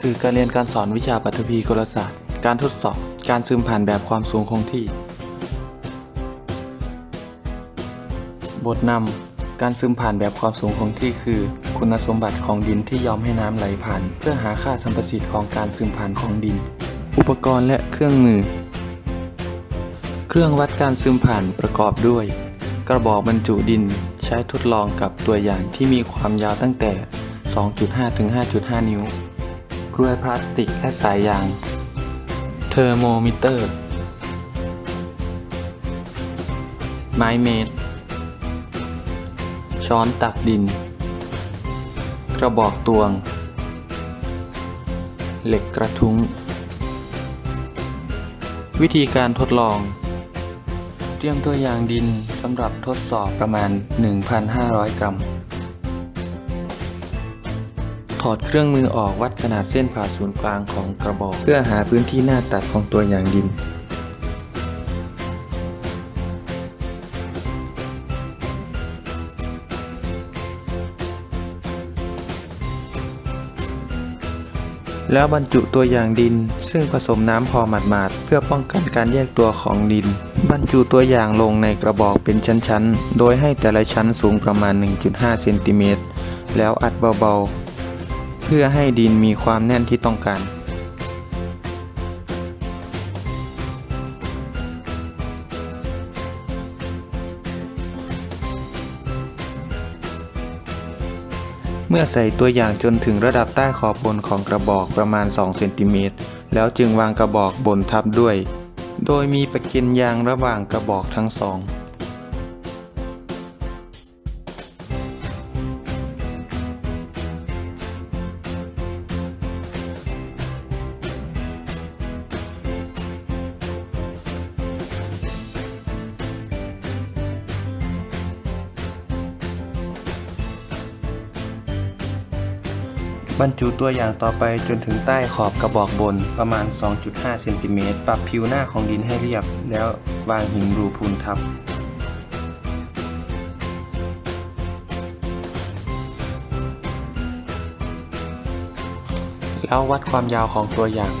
สื่อการเรียนการสอนวิชาปฐพีกลศาสตร์ การทดสอบ การซึมผ่านแบบความสูงคงที่ บทนำ การซึมผ่านแบบความสูงคงที่คือ คุณสมบัติของดินที่ยอมให้น้ำไหลผ่าน เพื่อหาค่าสัมประสิทธิ์ของการซึมผ่านของดิน อุปกรณ์และเครื่องมือ เครื่องวัดการซึมผ่านประกอบด้วย กระบอกบรรจุดินใช้ทดลองกับตัวอย่างที่มีความยาวตั้งแต่ 2.5 ถึง 5.5 นิ้ว กลวยพลาสติกและสายยาง เทอร์โมมิเตอร์ ไม้เมตร ช้อนตักดิน กระบอกตวง เหล็กกระทุ้ง วิธีการทดลอง เตรียมตัวอย่างดินสำหรับทดสอบประมาณ 1,500 กรัม ถอดเครื่องมือออกวัดขนาดเส้นผ่าศูนย์กลางของกระบอก เพื่อหาพื้นที่หน้าตัดของตัวอย่างดิน แล้วบรรจุตัวอย่างดิน ซึ่งผสมน้ำพอหมาดๆ เพื่อป้องกันการแยกตัวของดิน บรรจุตัวอย่างลงในกระบอกเป็นชั้นๆ โดยให้แต่ละชั้นสูงประมาณ 1.5 เซนติเมตร แล้วอัดเบาๆ พื่อให้ดินมีความแน่นที่ต้องการ เมื่อใส่ตัวอย่างจนถึงระดับใต้ขอบบนของกระบอกประมาณ 2 เซนติเมตร แล้วจึงวางกระบอกบนทับด้วย โดยมีประก็นยางระหว่างกระบอกทั้งสอง บรรจุตัวอย่างต่อไปจนถึงใต้ขอบกระบอกบนประมาณ 2.5 เซนติเมตรปรับผิวหน้าของดินให้เรียบ แล้ววางหินรูพูนทับแล้ววัดความยาวของตัวอย่าง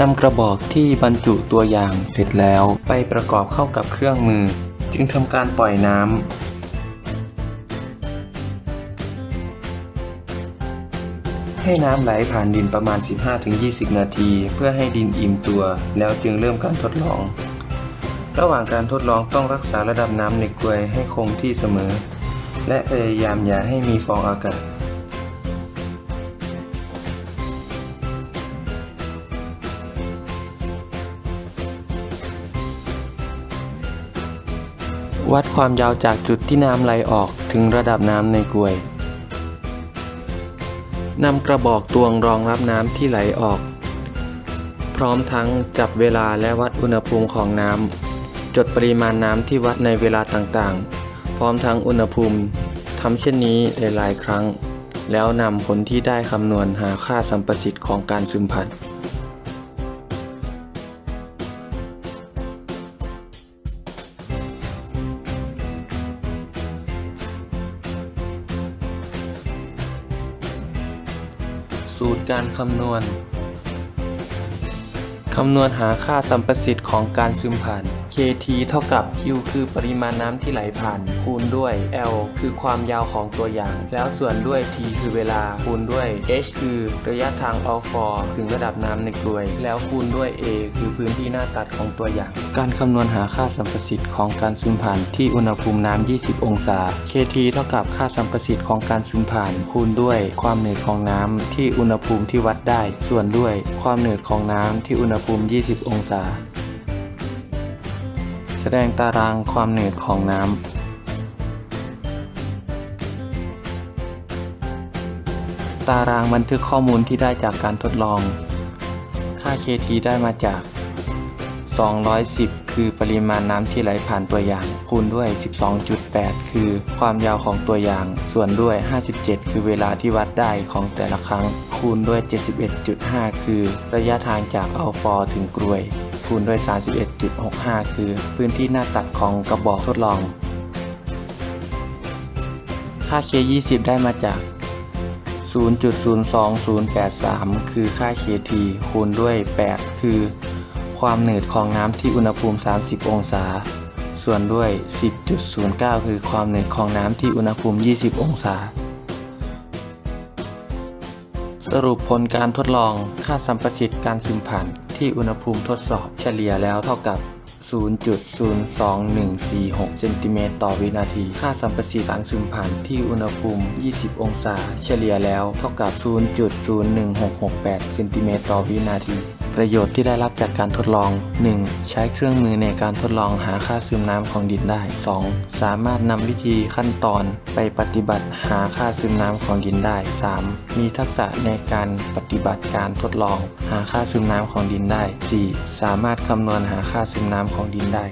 นำกระบอกที่บรรจุตัวอย่างเสร็จแล้วไปประกอบเข้ากับเครื่องมือ จึงทำการปล่อยน้ำ ให้น้ำไหลผ่านดินประมาณ 15-20 นาที เพื่อให้ดินอิ่มตัว แล้วจึงเริ่มการทดลอง ระหว่างการทดลองต้องรักษาระดับน้ำในกลวยให้คงที่เสมอ และพยายามอย่าให้มีฟองอากาศวัดความยาวจากจุดที่น้ำไหลออกถึงระดับน้ำในกลวย นำกระบอกตวงรองรับน้ำที่ไหลออก พร้อมทั้งจับเวลาและวัดอุณหภูมิของน้ำจดปริมาณน้ำที่วัดในเวลาต่างๆ พร้อมทั้งอุณหภูมิทำเช่นนี้หลายๆครั้ง แล้วนำผลที่ได้คำนวณหาค่าสัมประสิทธิ์ของการซึมผ่า สูตรการคำนวณ คำนวณหาค่าสัมประสิทธิ์ของการซึมผ่าน KT เท่ากับ Q คือปริมาณน้ำที่ไหลผ่าน คูณด้วย L คือความยาวของตัวอย่าง แล้วส่วนด้วย T คือเวลา คูณด้วย H คือระยะทาง o u t f o r ถึงระดับน้ำในกลวย แล้วคูณด้วย A คือพื้นที่หน้าตัดของตัวอย่าง การคำนวณหาค่าสัมประสิทธิ์ของการซึมผ่านที่อุณหภูมิน้ำ 20 องศา KT เท่ากับค่าสัมประสิทธิ์ของการซึมผ่าน คูณด้วยความหนืดของน้ำที่อุณหภูมิที่วัดได้ ส่วนด้วยความหนืดของน้ำที่อุณหภูมิ 20 องศา ดงตารางความหนืดของน้ำตารางบันทึกข้อมูลที่ได้จากการทดลอง ค่า KT ได้มาจาก 210 คือปริมาณน้ำที่ไหลผ่านตัวอย่าง คูณด้วย 12.8 คือความยาวของตัวอย่าง ส่วนด้วย 57 คือเวลาที่วัดได้ของแต่ละครั้ง คูณด้วย 71.5 คือระยะทางจากอัลฟอร์ถึงกรวย คูณด้วย 31.65 คือพื้นที่หน้าตัดของกระบอกทดลอง ค่า K 20ได้มาจาก 0.02083 คือค่า KT คูณด้วย 8 คือ ความหนืดของน้ำที่อุณหภูมิ 30 องศา ส่วนด้วย 10.09 คือความหนืดของน้ำที่อุณหภูมิ 20 องศาสรุปผลการทดลองค่าสัมประสิทธิ์การซึมผ่าน ที่อุณหภูมิทดสอบเฉลี่ยแล้วเท่ากับ 0.02146 เซนติเมตรต่อวินาที ค่าสัมประสิทธิ์การซึมผ่านที่อุณหภูมิ 20 องศา เฉลี่ยแล้วเท่ากับ 0.01668 เซนติเมตรต่อวินาที ประโยชน์ที่ได้รับจากการทดลอง 1. ใช้เครื่องมือในการทดลองหาค่าซึมน้ำของดินได้ 2. สามารถนำวิธีขั้นตอนไปปฏิบัติหาค่าซึมน้ำของดินได้ 3. มีทักษะในการปฏิบัติการทดลอง หาค่าซึมน้ำของดินได้ 4. สามารถคำนวณหาค่าซึมน้ำของดินได้